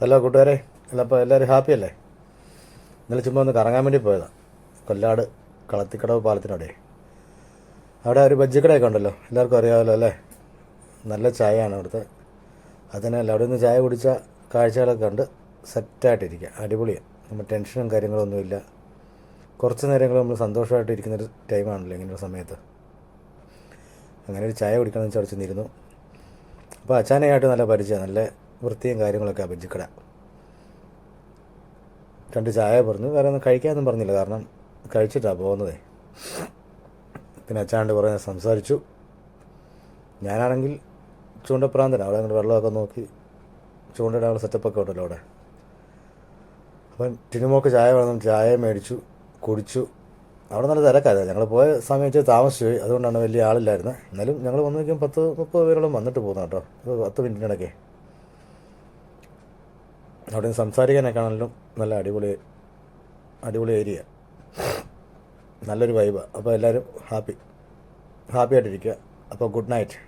Hello കൂട്ടുകാരെ അപ്പോൾ എല്ലാവരും ഹാപ്പി അല്ലേ? ഇന്നലെ ചുമ്മാ ഒന്ന് കറങ്ങാൻ വേണ്ടി പോയതാണ് കൊല്ലാട് കളത്തിക്കടവ് പാലത്തിനവിടെ അവിടെ ഒരു ബജ്ജിക്കടയൊക്കെ ഉണ്ടല്ലോ എല്ലാവർക്കും അറിയാമല്ലോ അല്ലേ? നല്ല ചായയാണ് അവിടുത്തെ. അതിനല്ല അവിടെ നിന്ന് ചായ കുടിച്ച കാഴ്ചകളൊക്കെ കണ്ട് സെറ്റായിട്ടിരിക്കുക. അടിപൊളിയാണ് നമ്മൾ ടെൻഷനും കാര്യങ്ങളൊന്നുമില്ല കുറച്ച് നേരങ്ങൾ നമ്മൾ സന്തോഷമായിട്ട് ഇരിക്കുന്നൊരു ടൈമാണല്ലോ ഇങ്ങനൊരു സമയത്ത്. അങ്ങനെ ഒരു ചായ കുടിക്കണമെന്ന് വെച്ചാൽ അവിടെ ചെന്നിരുന്നു അപ്പോൾ അച്ചാനയായിട്ട് നല്ല പരിചയം നല്ല വൃത്തിയും കാര്യങ്ങളൊക്കെ ആ ബജ്ജിക്കട രണ്ട് ചായ പറഞ്ഞു വേറെ ഒന്നും കഴിക്കാമെന്നും പറഞ്ഞില്ല. കാരണം കഴിച്ചിട്ടാണ് പോകുന്നതേ. പിന്നെ അച്ചാണ്ട് കുറേ സംസാരിച്ചു. ഞാനാണെങ്കിൽ ചൂണ്ടപ്രാന്തന. അവിടെ അങ്ങോട്ട് വെള്ളമൊക്കെ നോക്കി ചൂണ്ടയിടാനുള്ള സെറ്റപ്പൊക്കെ ഉണ്ടല്ലോ അവിടെ. അപ്പം ടിനുമോക്ക് ചായ വേണം. ചായ മേടിച്ചു കുടിച്ചു. അവിടെ നല്ല തിരക്കായിരുന്നു ഞങ്ങൾ പോയ സമയത്ത് വെച്ചാൽ താമസിച്ചു പോയി അതുകൊണ്ടാണ് വലിയ ആളില്ലായിരുന്നത് എന്നാലും ഞങ്ങൾ വന്നു നോക്കിയാൽ പത്ത് മുപ്പത് പേരോളം വന്നിട്ട് പോകുന്നു കേട്ടോ. പത്ത് മിനിറ്റിനിടയ്ക്ക്. അവിടെ നിന്ന് സംസാരിക്കാനൊക്കെയാണെങ്കിലും നല്ല അടിപൊളി അടിപൊളി ഏരിയ. നല്ലൊരു വൈബാണ് അപ്പോൾ എല്ലാവരും ഹാപ്പി ഹാപ്പി ആയിട്ടിരിക്കുക. അപ്പോൾ ഗുഡ് നൈറ്റ്